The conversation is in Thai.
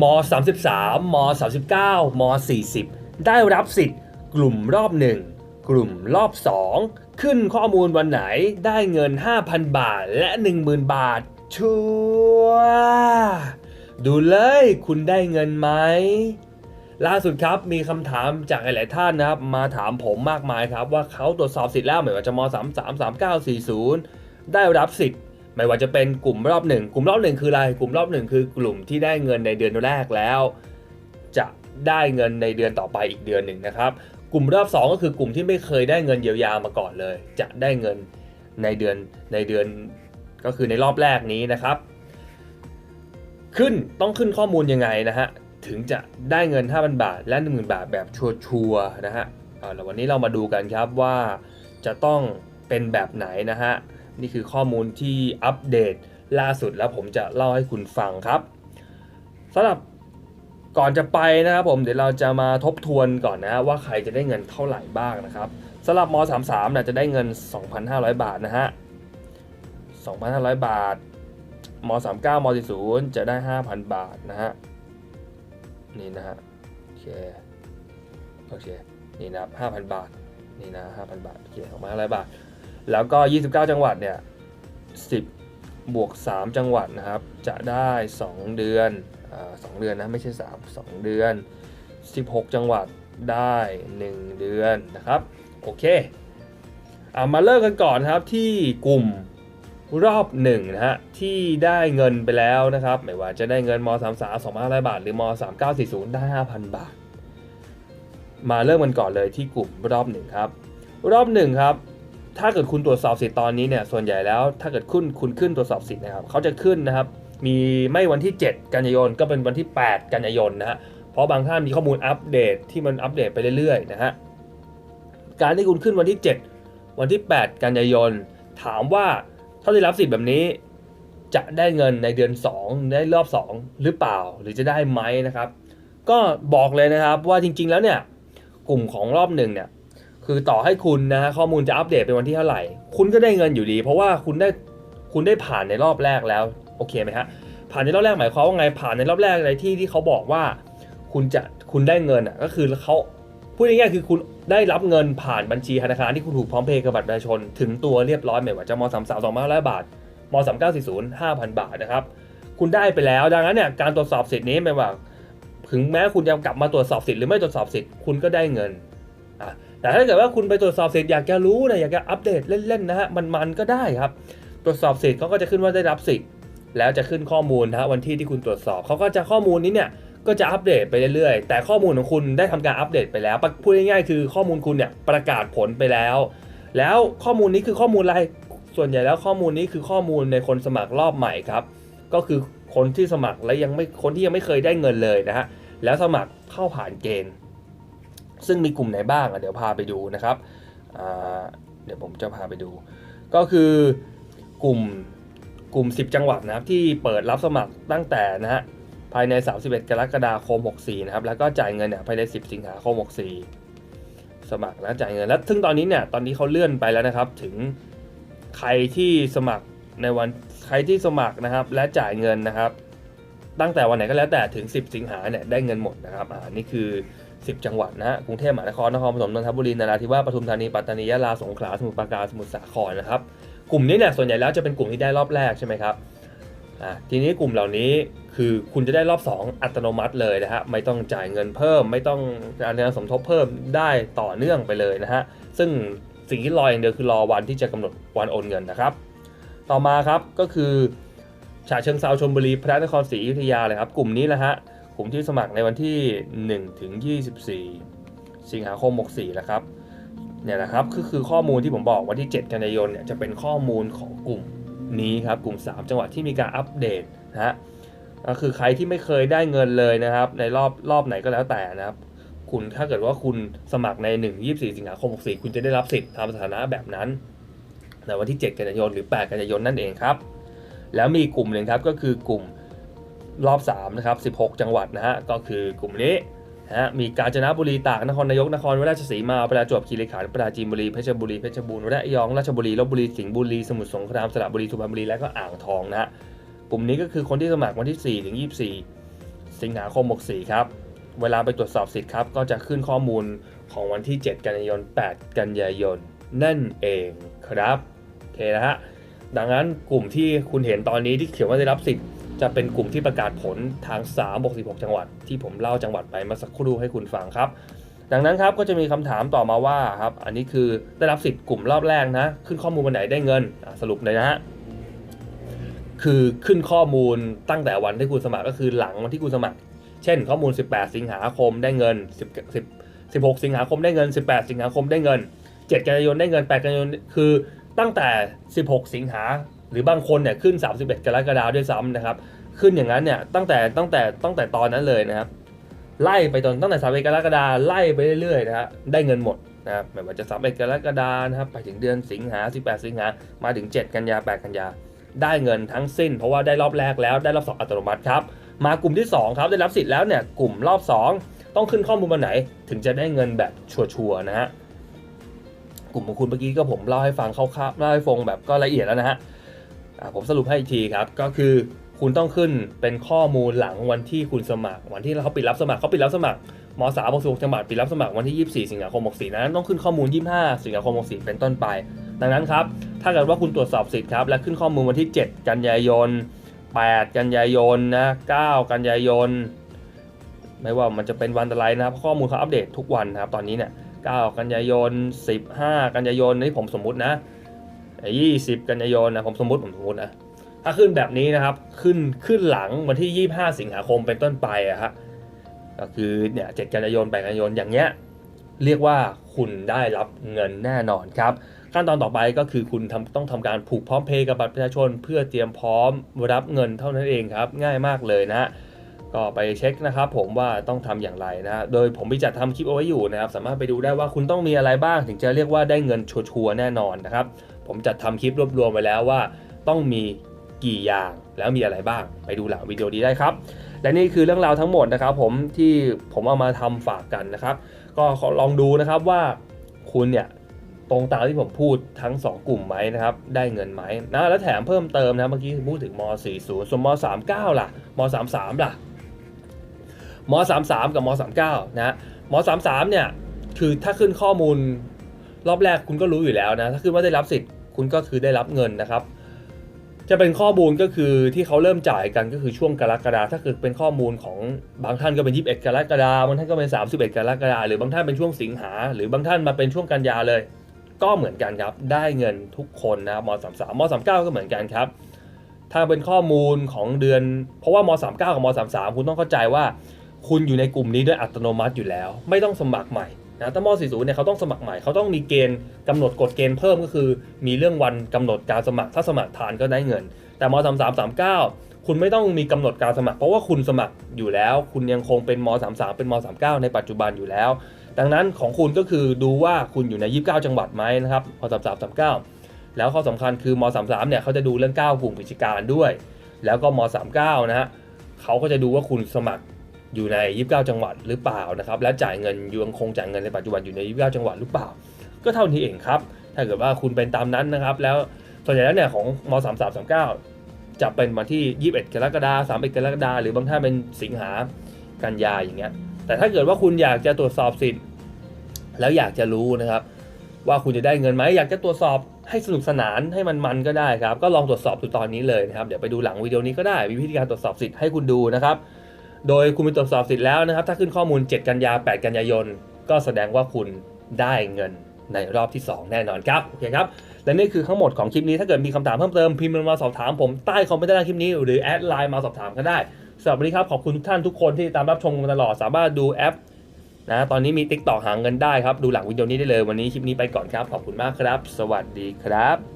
ม33ม39ม40 ได้รับสิทธิ์กลุ่มรอบ 1 กลุ่มรอบ 2 ขึ้นข้อมูลวันไหนได้เงิน 5,000 บาทและ 10,000 บาท ชัวดูเลยคุณได้เงินไหม ล่าสุดครับมีคำถามจากหลายๆท่านนะครับ มาถามผมมากมายครับ ว่าเขาตรวจสอบสิทธิ์แล้วไม่ว่าจะม 3 3 3 9 4 0 ได้รับสิทธิ์ ไม่ว่าจะเป็นกลุ่มรอบหนึ่งกลุ่มรอบหนึ่งคืออะไร กลุ่มรอบหนึ่งคือกลุ่มที่ได้เงินในเดือนแรกแล้ว จะได้เงินในเดือนต่อไปอีกเดือนหนึ่งนะครับ กลุ่มรอบ 2 ก็คือกลุ่มที่ไม่เคยได้เงินเยียวยามาก่อนเลย จะได้เงินในเดือนในเดือนก็คือในรอบแรกนี้นะครับ ขึ้นต้องขึ้นข้อมูลยังไงนะฮะถึงจะได้เงิน 5,000 บาท และ 10,000 บาทแบบชัวร์ๆนะฮะเอาละวันนี้เรามาดูกันครับว่าจะต้องเป็นแบบไหนนะฮะ นี่คือข้อมูลที่อัปเดตล่าสุดแล้วผมจะเล่าให้คุณฟังครับสำหรับก่อนจะไปนะครับผมเดี๋ยวเราจะมาทบทวนก่อนนะว่าใครจะได้เงินเท่าไหร่บ้างนะครับสำหรับม .33 นะจะได้เงิน 2,500 บาทนะฮะ 2,500 บาทม39ม40จะได้ 5,000 บาทนะฮะ นี่นะฮะ โอเค โอเค นี่นะ5,000 บาท นี่นะ5,000 บาท โอเค2,500 บาท แล้วก็ 29 จังหวัดเนี่ย 10 บวก 3 จังหวัดนะครับ จะได้ 2 เดือนอ่า2เดือนนะไม่ใช่ 3 2 เดือน 16 จังหวัดได้ 1 เดือนนะครับ โอเคอ่ามาเริ่มกันก่อนครับที่กลุ่มรอบหนึ่งนะฮะที่ได้เงินไปแล้วนะครับไม่ว่าจะได้เงินม 33 2,500 บาท หรือม 3940 ได้ 5,000 บาท มาเริ่มกันก่อนเลยที่กลุ่มรอบหนึ่งครับ รอบหนึ่งครับ ถ้าเกิดคุณตรวจสอบสิทธิ์ตอนนี้เนี่ยส่วนใหญ่แล้วถ้าเกิดคุณคุณขึ้นตรวจสอบสิทธิ์นะครับเขาจะขึ้นนะครับ มีไม่วันที่ 7 กันยายนก็เป็นวันที่ 8 กันยายนนะฮะเพราะบางท่านมีข้อมูลอัปเดตที่มันอัปเดตไปเรื่อยๆนะฮะการที่คุณขึ้นวันที่ 7 วันที่ 8 กันยายนถามว่าถ้าได้รับสิทธิ์แบบนี้จะได้เงินในเดือน 2 ได้รอบ 2 หรือเปล่าหรือจะได้ไหมนะครับ ก็บอกเลยนะครับว่าจริงๆแล้วเนี่ยกลุ่มของรอบหนึ่งเนี่ย คือต่อให้คุณนะฮะข้อมูลจะอัปเดตเป็นวันที่เท่าไหร่ คุณก็ได้เงินอยู่ดี เพราะว่าคุณได้คุณได้ผ่านในรอบแรกแล้วโอเคไหมฮะผ่านในรอบแรกหมายความว่าไงผ่านในรอบแรกในที่ที่เขาบอกว่า คุณจะคุณได้เงินอะก็คือเขาพูดง่ายๆคือคุณได้รับเงินผ่านบัญชีธนาคารที่คุณถูกพร้อมเพย์กับบัตรประชาชน ถึงตัวเรียบร้อยไม่ว่าจะมสามสามสองพันห้าร้อยบาทมสามเก้าสี่ศูนย์ห้าพันบาทนะครับคุณได้ไปแล้ว ดังนั้นเนี่ยการตรวจสอบสิทธิ์นี้ไม่ว่า ถึงแม้คุณจะกลับมาตรวจสอบสิทธิ์หรือไม่ตรวจสอบสิทธิ์คุณก็ได้เงิน แต่ถ้าเกิดว่าคุณไปตรวจสอบสิทธิ์อยากจะรู้นะอยากจะอัปเดตเล่นๆนะฮะมันๆก็ได้ครับ ตรวจสอบสิทธิ์เขาก็จะขึ้นว่าได้รับสิทธิ์แล้วจะขึ้นข้อมูลนะฮะวันที่ที่คุณตรวจสอบเขาก็จะข้อมูลนี้เนี่ยก็จะอัปเดตไปเรื่อยๆ แต่ข้อมูลของคุณได้ทำการอัปเดตไปแล้ว พูดง่ายๆคือข้อมูลคุณเนี่ยประกาศผลไปแล้ว แล้วข้อมูลนี้คือข้อมูลอะไร ส่วนใหญ่แล้วข้อมูลนี้คือข้อมูลในคนสมัครรอบใหม่ครับ ก็คือคนที่สมัครและยังไม่คนที่ยังไม่เคยได้เงินเลยนะฮะ แล้วสมัครเข้าผ่านเกณฑ์ ซึ่งมีกลุ่มไหนบ้างอะเดี๋ยวพาไปดูนะครับเดี๋ยวผมจะพาไปดู ก็คือกลุ่มกลุ่ม 10 จังหวัดนะครับที่เปิดรับสมัครตั้งแต่นะฮะภายใน 31 กรกฎาคม 64 นะครับ แล้วก็จ่ายเงินเนี่ยภายใน 10 สิงหาคม 64 สมัครแล้วจ่ายเงิน แล้วซึ่งตอนนี้เนี่ย ตอนนี้เขาเลื่อนไปแล้วนะครับ ถึงใครที่สมัครในวัน ใครที่สมัครนะครับ และจ่ายเงินนะครับ ตั้งแต่วันไหนก็แล้วแต่ถึง 10 สิงหาเนี่ย ได้เงินหมดนะครับ อ่า นี่คือ 10 จังหวัดนะฮะกรุงเทพมหานครนครปฐมนนทบุรีนราธิวาสปทุมธานีปัตตานียะลาสงขลาสมุทรปราการสมุทรสาครนะครับกลุ่มนี้เนี่ยส่วนใหญ่แล้วจะเป็นกลุ่มที่ได้รอบแรกใช่ไหมครับอะทีนี้กลุ่มเหล่านี้คือคุณจะได้รอบ 2 อัตโนมัติเลยนะฮะไม่ต้องจ่ายเงินเพิ่ม ไม่ต้องการเงินสมทบเพิ่มได้ต่อเนื่องไปเลยนะฮะซึ่งสิ่งที่รออย่างเดียวคือรอวันที่จะกำหนดวันโอนเงินนะครับ ต่อมาครับก็คือฉะเชิงเซาชลบุรีพระนครศรีอยุธยาเลยครับ กลุ่มนี้แหละฮะ กลุ่มที่สมัครในวันที่1ถึง24 สิงหาคม 64 นะครับเนี่ยนะครับก็คือข้อมูลที่ผมบอกวันที่ 7 กันยายนเนี่ยจะเป็นข้อมูลของกลุ่มนี้ครับกลุ่ม 3 จังหวัดที่มีการอัปเดตนะฮะก็คือใครที่ไม่เคยได้เงินเลยนะครับ ในรอบรอบไหนก็แล้วแต่นะครับ คุณถ้าเกิดว่าคุณสมัครใน 1 24 สิงหาคม 64 คุณจะได้รับสิทธิ์ตามสถานะแบบนั้นในวันที่ 7 กันยายนหรือ 8 กันยายนนั่นเองครับ แล้วมีกลุ่มหนึ่งครับก็คือกลุ่ม รอบ3นะครับ 16 จังหวัดนะฮะ ก็คือกลุ่มนี้นะฮะ มีกาญจนบุรี ตาก นครนายก นครราชสีมา ประจวบคีรีขันธ์ ปราจีนบุรี เพชรบุรี เพชรบูรณ์ ระยอง ราชบุรี ลบบุรี สิงห์บุรี สมุทรสงคราม สระบุรี สุพรรณบุรี และก็อ่างทองนะฮะ กลุ่มนี้ก็คือคนที่สมัครวันที่ 4 ถึง 24 สิงหาคม 64 ครับ เวลาไปตรวจสอบสิทธิ์ครับ ก็จะขึ้นข้อมูลของวันที่ 7 กันยายน 8 กันยายน นั่นเองครับ โอเคนะฮะ ดังนั้นกลุ่มที่คุณเห็นตอนนี้ที่เขียนว่าได้รับสิทธิ์ จะเป็นกลุ่มที่ประกาศผลทาง3บวก16 จังหวัด ที่ผมเล่าจังหวัดไปเมาสักครู่ให้คุณฟังครับ ดังนั้นครับก็จะมีคำถามต่อมาว่าครับอันนี้คือได้รับสิทธิ์กลุ่มรอบแรกนะ ขึ้นข้อมูลวันไหนได้เงินสรุปเลยนะฮะคือขึ้นข้อมูลตั้งแต่วันที่คุณสมัครก็คือหลังวันที่คุณสมัคร เช่น ข้อมูล 18 สิงหาคมได้เงิน 10 10 16 สิงหาคมได้เงิน 18 สิงหาคมได้เงิน 7 กันยายนได้เงิน 8 กันยายนคือตั้งแต่ 16 สิงหา หรือบางคนเนี่ยขึ้น 31 กรกฎาคมด้วยซ้ำนะครับ ขึ้นอย่างนั้นเนี่ยตั้งแต่ตั้งแต่ตั้งแต่ตอนนั้นเลยนะครับ ไล่ไปจนตั้งแต่31กรกฎาคมไล่ไปเรื่อยๆนะฮะได้เงินหมดนะครับไม่ว่าจะ31กรกฎาคมนะครับไปถึงเดือนสิงหา 18 สิงหามาถึง 7 กันยา 8 กันยา ได้เงินทั้งสิ้น เพราะว่าได้รอบแรกแล้วได้รอบสองอัตโนมัติครับมากลุ่มที่ 2 ครับได้รับสิทธิ์แล้วเนี่ยกลุ่มรอบ 2 ต้องขึ้นข้อมูลวันไหน ถึงจะได้เงินแบบชัวร์ๆนะฮะกลุ่มของคุณเมื่อกี้ก็ผมเล่าให้ฟังคร่าวๆเล่าให้ฟังแบบก็ละเอียดแล้วนะฮะ ผมสรุปให้อีกทีครับก็คือคุณต้องขึ้นเป็นข้อมูลหลังวันที่คุณสมัคร วันที่เขาปิดรับสมัครเขาปิดรับสมัครมสามมสุจังหวัดปิดรับสมัครวันที่ 24 สิงหาคม 64 นั้นต้องขึ้นข้อมูล 25 สิงหาคม 64 เป็นต้นไป ดังนั้นครับ ถ้าเกิดว่าคุณตรวจสอบสิทธิ์ครับ และขึ้นข้อมูลวันที่ 7 กันยายน 8 กันยายนนะ 9 กันยายน ไม่ว่ามันจะเป็นวันอะไรนะครับข้อมูลเขาอัปเดตทุกวันนะครับ ตอนนี้เนี่ย 9 กันยายน 15 กันยายนนี่ผมสมมุตินะ 20กันยายนนะผมสมมติผมสมมุตินะถ้าขึ้นแบบนี้นะครับขึ้นขึ้นหลังวันที่ 25 สิงหาคมเป็นต้นไปอะฮะก็คือเนี่ย7กันยายน8กันยายนอย่างเงี้ยเรียกว่าคุณได้รับเงินแน่นอนครับขั้นตอนต่อไปก็คือคุณทำต้องทำการผูกพร้อมเพย์กับบัตรประชาชน เพื่อเตรียมพร้อมรับเงินเท่านั้นเองครับ ง่ายมากเลยนะฮะ ก็ไปเช็คนะครับผมว่าต้องทำอย่างไรนะโดยผมมีจัดทำคลิปเอาไว้อยู่นะครับ สามารถไปดูได้ว่าคุณต้องมีอะไรบ้างถึงจะเรียกว่าได้เงินชัวร์แน่นอนนะครับ ผมจัดทำคลิปรวบรวมไว้แล้วว่า ต้องมีกี่อย่างแล้วมีอะไรบ้าง ไปดูหลังวิดีโอนี้ได้ครับ และนี่คือเรื่องราวทั้งหมดนะครับ ผมที่ผมเอามาทำฝากกันนะครับ ก็ลองดูนะครับว่าคุณเนี่ยตรงตามที่ผมพูดทั้ง 2 กลุ่มไหมนะครับ ได้เงินไหมนะแล้วแถมเพิ่มเติมนะเมื่อกี้พูดถึงม .40 ส่วนม .39 ล่ะม .33 ล่ะ ม .33 กับม .39 นะม .33 เนี่ยคือถ้าขึ้นข้อมูลรอบแรกคุณก็รู้อยู่แล้วนะถ้าขึ้นว่าได้รับสิทธิ์คุณก็คือได้รับเงินนะครับ จะเป็นข้อมูลก็คือที่เขาเริ่มจ่ายกันก็คือช่วงกรกฎาถ้าเกิดเป็นข้อมูลของบางท่านก็เป็น 21 กรกฎาบางท่านก็เป็น 31 กรกฎาหรือบางท่านเป็นช่วงสิงหา หรือบางท่านมาเป็นช่วงกันยาเลย ก็เหมือนกันครับได้เงินทุกคนนะม33ม39ก็เหมือนกันครับถ้าเป็นข้อมูลของเดือน เพราะว่าม39กับม33คุณต้องเข้าใจว่า คุณอยู่ในกลุ่มนี้ด้วยอัตโนมัติอยู่แล้ว ไม่ต้องสมัครใหม่นะถ้าม40เนี่ยเขาต้องสมัครใหม่เขาต้องมีเกณฑ์กำหนดกฎเกณฑ์เพิ่มก็คือ มีเรื่องวันกำหนดการสมัครถ้าสมัครทานก็ได้เงิน แต่ม33 39 คุณไม่ต้องมีกำหนดการสมัคร เพราะว่าคุณสมัครอยู่แล้ว คุณยังคงเป็นม33เป็นม39ในปัจจุบันอยู่แล้ว ดังนั้นของคุณก็คือดูว่าคุณอยู่ใน 29 จังหวัดไหมนะครับม33 39 แล้วข้อสำคัญคือม33เนี่ยเขาจะดูเรื่อง9กลุ่มกิจการด้วย แล้วก็ม39นะฮะเขาก็จะดูว่าคุณสมัคร อยู่ใน 29 จังหวัดหรือเปล่านะครับและจ่ายเงินยังคงจ่ายเงินในปัจจุบันอยู่ใน 29 จังหวัดหรือเปล่า ก็เท่านี้เองครับ ถ้าเกิดว่าคุณเป็นตามนั้นนะครับ แล้วส่วนใหญ่แล้วเนี่ยของม33 39 จะเป็นวันที่ 21 กรกฎาคม31 กรกฎาคมหรือบางท่านเป็นสิงหากันยาอย่างเงี้ยแต่ถ้าเกิดว่าคุณอยากจะตรวจสอบสิทธิ์แล้วอยากจะรู้นะครับ ว่าคุณจะได้เงินไหมอยากจะตรวจสอบให้สนุกสนานให้มันมันก็ได้ครับ ก็ลองตรวจสอบดูตอนนี้เลยนะครับ เดี๋ยวไปดูหลังวิดีโอนี้ก็ได้มีวิธีการตรวจสอบสิทธิ์ให้คุณดูนะครับ โดยคุณไปตรวจสอบสิทธิ์แล้วนะครับ ถ้าขึ้นข้อมูล 7 กันยา 8 กันยายน ก็แสดงว่าคุณได้เงินในรอบที่ 2 แน่นอนครับ โอเคครับ และนี่คือทั้งหมดของคลิปนี้ ถ้าเกิดมีคำถามเพิ่มเติมพิมพ์มาสอบถามผมใต้คอมเมนต์ใต้คลิปนี้ หรือแอดไลน์มาสอบถามก็ได้สำหรับวันนี้ครับ ขอบคุณทุกท่านทุกคนที่ตามรับชมมาตลอด สามารถดูแอปนะตอนนี้มี t ิ k t o k หาเงินได้ครับ ดูหลังวิดีโอนี้ได้เลย วันนี้คลิปนี้ไปก่อนครับ ขอบคุณมากครับ สวัสดีครับ